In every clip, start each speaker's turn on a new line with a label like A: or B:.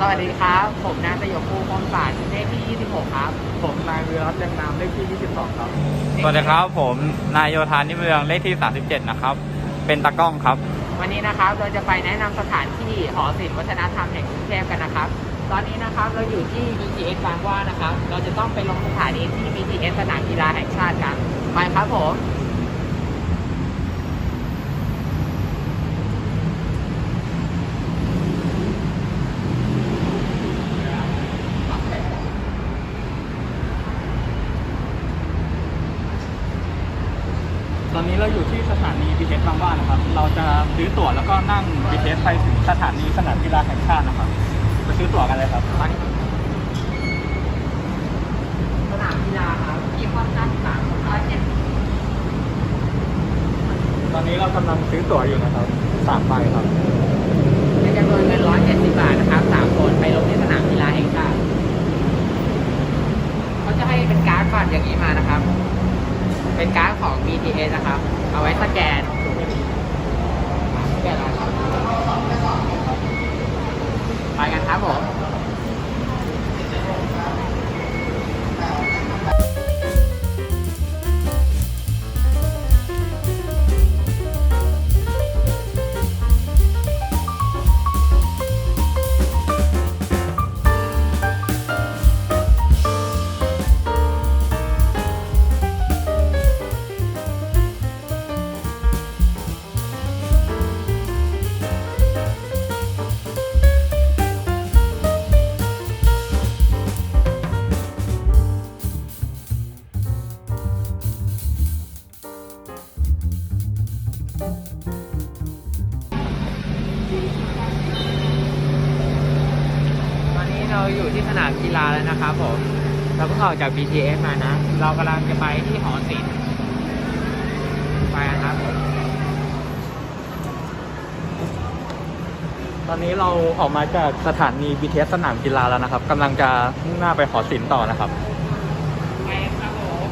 A: สวัสดีครับ ผมนายสยบภูมิพรมศาสตร์เลขที่ 26 ครับ
B: ผมนายวิรัตยังนามเลขที่ 22 ครับ
C: สวัสดีครับ ผมนายโยธานิเมืองเลขที่ 37 นะครับ เป็นตากล้องครับ
A: วันนี้นะครับเราจะไปแนะนำสถานที่หอศิลป์วัฒนธรรมแห่งกรุงเทพกันนะครับ ตอนนี้นะครับเราอยู่ที่ BTS บางหว่านะครับ เราจะต้องไปลงสถานีที่ BTS สนามกีฬาแห่งชาติกัน ไปครับผม
B: ตอนนี้เราอยู่ที่สถานี BTS บางหว่านะครับ เราจะ ซื้อตั๋วแล้วก็นั่ง BTS ไปถึงสถานีสนามกีฬาแห่งชาตินะครับไปซื้อตั๋วกันเลยครับ
A: สนามกีฬาครับที่ค่อนข้างต่างร้อยเจ็ด
B: ตอนนี้เรากำลังซื้อตั๋วอยู่นะครับสามใบครับ
A: เป็นจำนวนเงิน170บาทนะครับสามคนไปลงที่สนามกีฬาแห่งชาติเขาจะให้เป็นการ์ดบัตรอย่างนี้มานะครับ เป็นการ์ดของ BTS นะครับ เอาไว้สแกน สนามกีฬาแล้วนะครับผม เราเพิ่งออกจาก BTS มานะ เรากำลังจะไปที่หอศิลป์ไปนะครับผม
B: ตอนนี้เราออกมาจากสถานี BTS สนามกีฬาแล้วนะครับกำลังจะมุ่งหน้าไปหอศิลป์ต่อนะครับ
A: ไปครับผม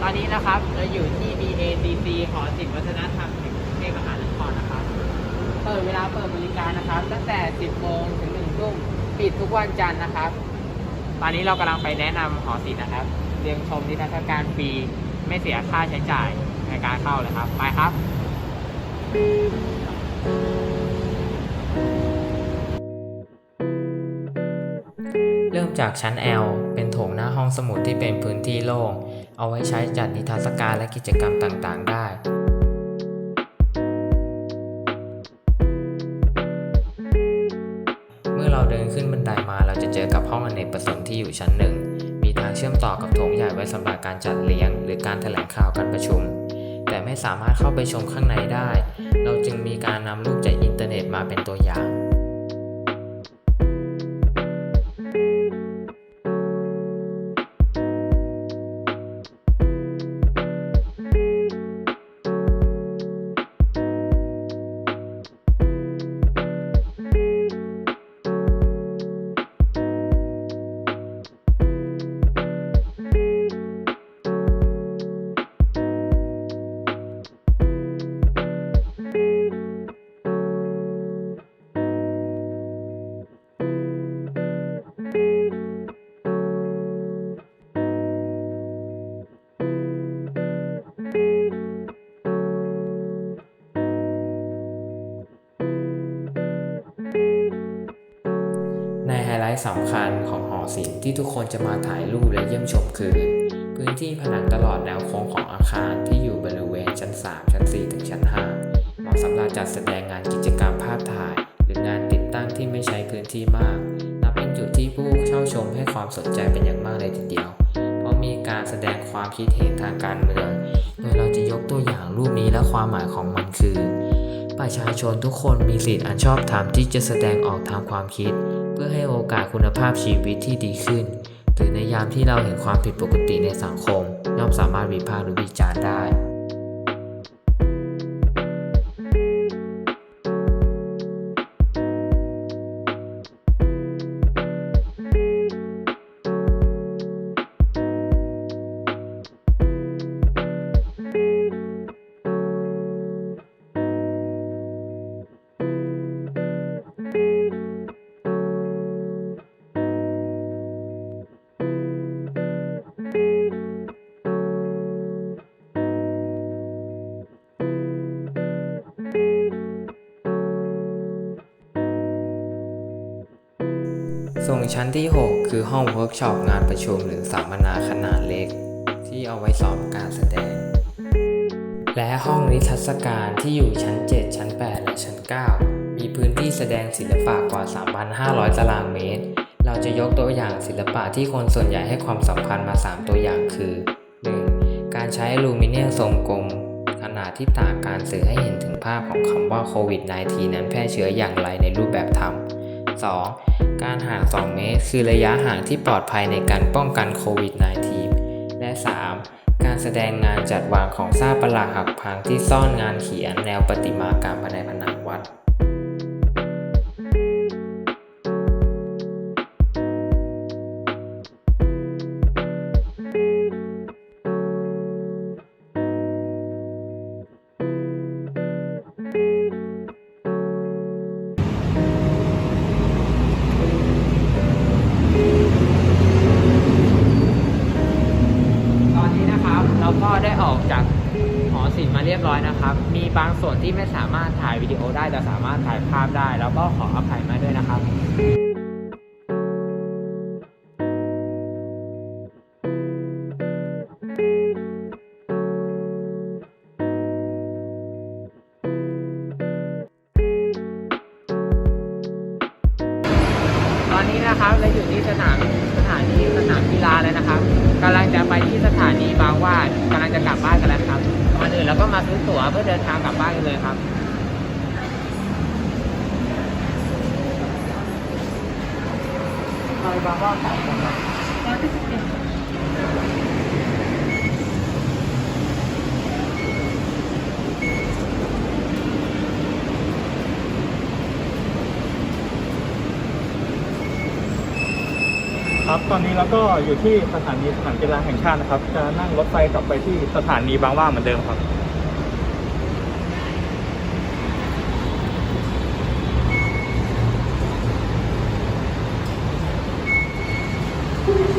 A: ตอ นะครับเราอยู่ที่ BACC หอศิลป์วัฒนธรรมแห่งกรุงเทพมหานครนะครับ เปิดเวลาเปิดบริการนะครับ ตั้งแต่ 10โมงถึง1ทุ่มปิดทุกวันจันทร์นะครับ ตอนนี้เรากำลังไปแนะนำหอศิลป์นะครับ เรียนชมนิทรรศการฟรีไม่เสียค่าใช้จ่ายในการเข้าเลยครับ ไปครับ
D: เริ่มจากชั้น L เป็นโถงหน้าห้องสมุดที่เป็นพื้นที่โล่ง เอาไว้ใช้จัดนิทรรศการและกิจกรรมต่างๆ ได้เมื่อเราเดินขึ้นบันไดมาเราจะเจอกับห้องอเนกประสงค์ที่อยู่ชั้นหนึ่ง มีทางเชื่อมต่อกับโถงใหญ่ไว้สำหรับการจัดเลี้ยง หรือการแถลงข่าวการประชุม แต่ไม่สามารถเข้าไปชมข้างในได้ เราจึงมีการนำรูปจากอินเทอร์เน็ตมาเป็นตัวอย่าง สำคัญของหอศิลป์ที่ทุกคนจะมาถ่ายรูปและเยี่ยมชมคือ พื้นที่ผนังตลอดแนวโค้งของอาคารที่อยู่บริเวณชั้น 3 ชั้น 4 ถึงชั้น 5 เหมาะสำหรับจัดแสดงงานกิจกรรมภาพถ่าย หรืองานติดตั้งที่ไม่ใช้พื้นที่มาก นับเป็นจุดที่ผู้เข้าชมให้ความสนใจเป็นอย่างมากเลยทีเดียว เพราะมีการแสดงความคิดเห็นทางการเมือง โดยเราจะยกตัวอย่างรูปนี้และความหมายของมันคือ ประชาชนทุกคนมีสิทธิอันชอบธรรมที่จะแสดงออกทางความคิด เพื่อให้โอกาสคุณภาพชีวิตที่ดีขึ้น หรือในยามที่เราเห็นความผิดปกติในสังคม ย่อมสามารถวิพากษ์หรือวิจารณ์ได้ ส่วนชั้นที่ 6 คือห้องเวิร์กช็อปงานประชุมหรือสัมมนาขนาดเล็ก ที่เอาไว้ซ้อมการแสดง และห้องนิทรรศการที่อยู่ชั้น 7 ชั้น 8 และชั้น 9 มีพื้นที่แสดงศิลปะกว่า 3,500 ตารางเมตร เราจะยกตัวอย่างศิลปะที่คนส่วนใหญ่ให้ความสำคัญมา 3 ตัวอย่างคือ 1. การใช้อลูมิเนียมทรงกลมขนาดที่ต่างการสื่อให้เห็นถึงภาพของคำว่าโควิด -19 นั้นแพร่เชื้ออย่างไรในรูปแบบธรรม 2. การห่าง 2 เมตร คือระยะห่างที่ปลอดภัยในการป้องกันโควิด -19 และ 3. การแสดงงานจัดวางของซากปรักหักพังที่ซ่อนงานเขียนแนวประติมากรรมภายในผนังวัด
A: ก็ได้ออกจากหอศิลป์มาเรียบร้อยนะครับ มีบางส่วนที่ไม่สามารถถ่ายวิดีโอได้แต่สามารถถ่ายภาพได้ แล้วก็ขออภัยมาด้วยนะครับ สถานีบางหว่ากำลังจะกลับบ้านกันแล้วครับก่อนอื่นเราก็มาซื้อตั๋วเพื่อเดินทางกลับบ้านกันเลยครับไปบางว่าสามคนครับ
B: ครับ ตอนนี้เราก็อยู่ที่สถานีสนามกีฬาแห่งชาตินะครับ จะนั่งรถไฟกลับไปที่สถานีบางหว่าเหมือนเดิมครับ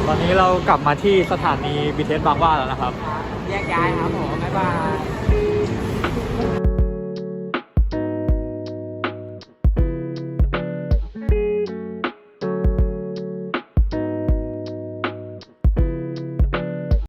B: ตอนนี้เรากลับมาที่สถานีบีเทสบางหว่าแล้วนะครับ
A: แยกย้ายครับผมบ๊ายบาย